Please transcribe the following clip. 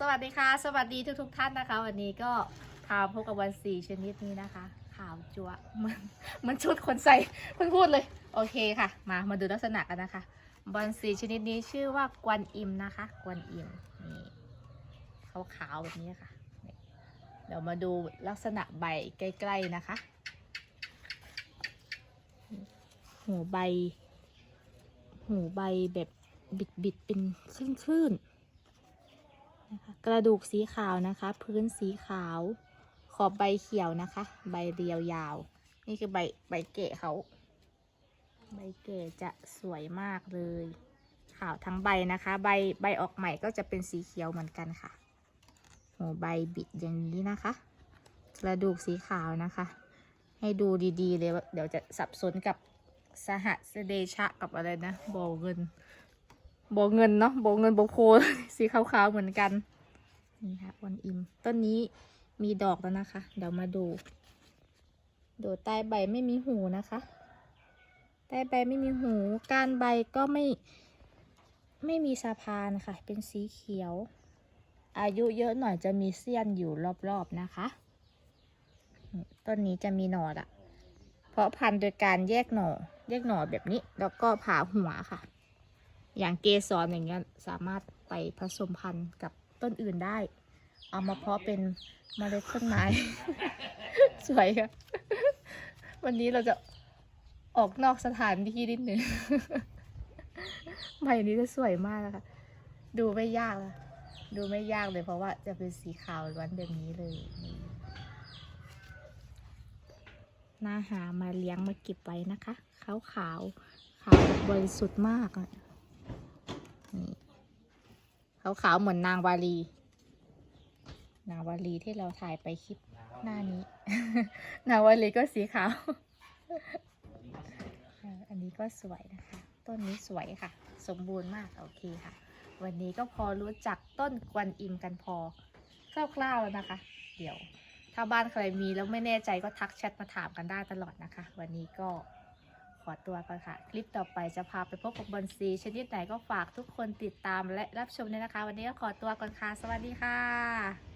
สวัสดีค่ะ สวัสดีทุกทุกๆท่านนะคะ วันนี้ก็พาพบกับวันสีชนิดนี้นะคะขาวจัวมันมันชุดคนใส่เพิ่งพูดเลย โอเคค่ะ มามาดูลักษณะกันนะคะ บอลสีชนิดนี้ชื่อว่ากวนอิมนะคะ กวนอิมนี่ขาวๆแบบนี้ค่ะเดี๋ยวมาดูลักษณะใบใกล้ ๆนะคะ หูใบ หูใบแบบบิดๆเป็นคลื่นๆ กระดูกสีขาวนะคะ พื้นสีขาว ขอบใบเขียวนะคะ ใบเรียวยาว นี่คือใบใบเกะเขาใบเกะจะสวยมากเลย ขาวทั้งใบนะคะ ใบใบออกใหม่ก็จะเป็นสีเขียวเหมือนกันค่ะหัวใบบิดอย่างนี้นะคะ กระดูกสีขาวนะคะ ให้ดูดีๆเลยเดี๋ยวจะสับสนกับสหสเดชะกับอะไรนะโบเงิน โบเงินเนาะโบเงินโบโพสีขาวๆเหมือนกัน นี่ค่ะวันอิม ต้นนี้มีดอกแล้วนะคะ เดี๋ยวมาดู ดูใต้ใบไม่มีหูนะคะ ใต้ใบไม่มีหู กานใบก็ไม่ ไม่มีสะพานค่ะ เป็นสีเขียว อายุเยอะหน่อยจะมีเสี้ยนอยู่รอบๆนะคะ ต้นนี้จะมีหน่อะเพราะพันธุ์โดยการแยกหน่อ แยกหน่อแบบนี้ แล้วก็ผ่าหัวค่ะ อย่างเกสรอย่างเงี้ยสามารถไปผสมพันธุ์กับต้นอื่นได้ เอามาเพาะเป็นเมล็ดต้นไม้ สวยค่ะ วันนี้เราจะออกนอกสถานที่นิดหนึ่งใบนี้จะสวยมากนะคะดูไม่ยากเลยดูไม่ยากเลยเพราะว่าจะเป็นสีขาวล้วนแบบนี้เลยน่าหามาเลี้ยงมาเก็บไว้นะคะ ขาวขาวขาวบริสุทธิ์มากอะ นี่ขาวขาวๆเหมือนนางวาลี นางวาลีที่เราถ่ายไปคลิปหน้านี้ นางวาลีก็สีขาว อันนี้ก็สวยนะคะ ต้นนี้สวยค่ะ สมบูรณ์มากโอเคค่ะ วันนี้ก็พอรู้จักต้นกวนอิมกันพอคร่าวๆแล้วนะคะ เดี๋ยวถ้าบ้านใครมีแล้วไม่แน่ใจก็ทักแชทมาถามกันได้ตลอดนะคะ วันนี้ก็ อตัวก่อนค่ะ คลิปต่อไปจะพาไปพบกับบอลซีชนิดไหนก็ฝากทุกคนติดตามและรับชมเลยนะคะ วันนี้ก็ขอตัวก่อนค่ะ สวัสดีค่ะ